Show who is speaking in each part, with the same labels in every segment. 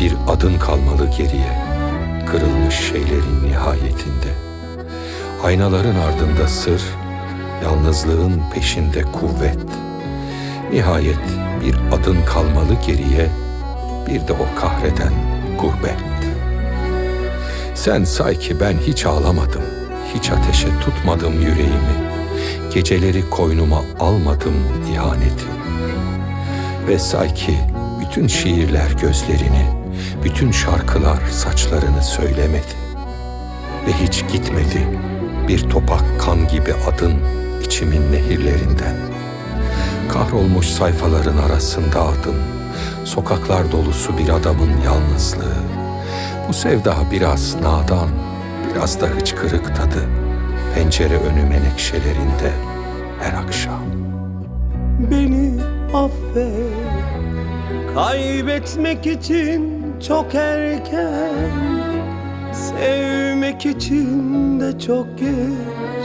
Speaker 1: Bir adın kalmalı geriye, kırılmış şeylerin nihayetinde. Aynaların ardında sır, yalnızlığın peşinde kuvvet. Nihayet bir adın kalmalı geriye, bir de o kahreden gurbet. Sen say ki ben hiç ağlamadım, hiç ateşe tutmadım yüreğimi. Geceleri koynuma almadım ihaneti. Ve say ki bütün şiirler gözlerini, bütün şarkılar saçlarını söylemedi. Ve hiç gitmedi bir topak kan gibi adın içimin nehirlerinden. Kahrolmuş sayfaların arasında adın, sokaklar dolusu bir adamın yalnızlığı. Bu sevda biraz nadan, biraz da hıçkırık tadı. Pencere önü menekşelerinde her akşam.
Speaker 2: Beni affet Kaybetmek için çok erken. Sevmek için de çok geç.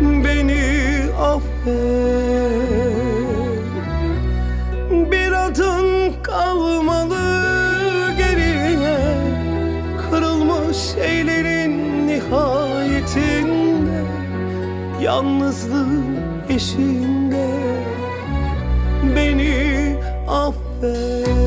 Speaker 2: Beni affet. Bir adın kalmalı geriye. Kırılmış şeylerin nihayetinde. Yalnızlığın eşinde Beni affet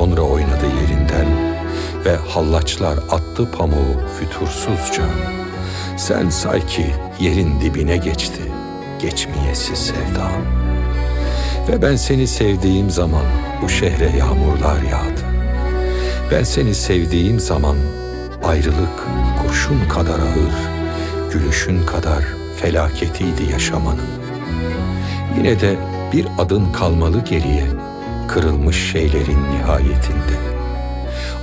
Speaker 1: sonra oynadı yerinden ve hallaçlar attı pamuğu fütursuzca. Sen say ki yerin dibine geçti geçmeyesi sevdam. Ve ben seni sevdiğim zaman bu şehre yağmurlar yağdı. Ben seni sevdiğim zaman ayrılık kurşun kadar ağır, gülüşün kadar felaketiydi yaşamanın. Yine de bir adın kalmalı geriye, kırılmış şeylerin nihayetinde.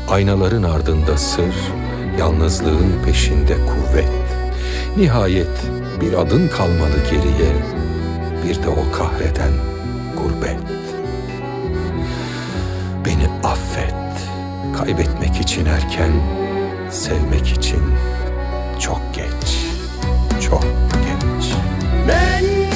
Speaker 1: Aynaların ardında sır, yalnızlığın peşinde kuvvet. Nihayet bir adın kalmalı geriye, bir de o kahreden gurbet. Beni affet, kaybetmek için erken, sevmek için çok geç, çok geç. Ben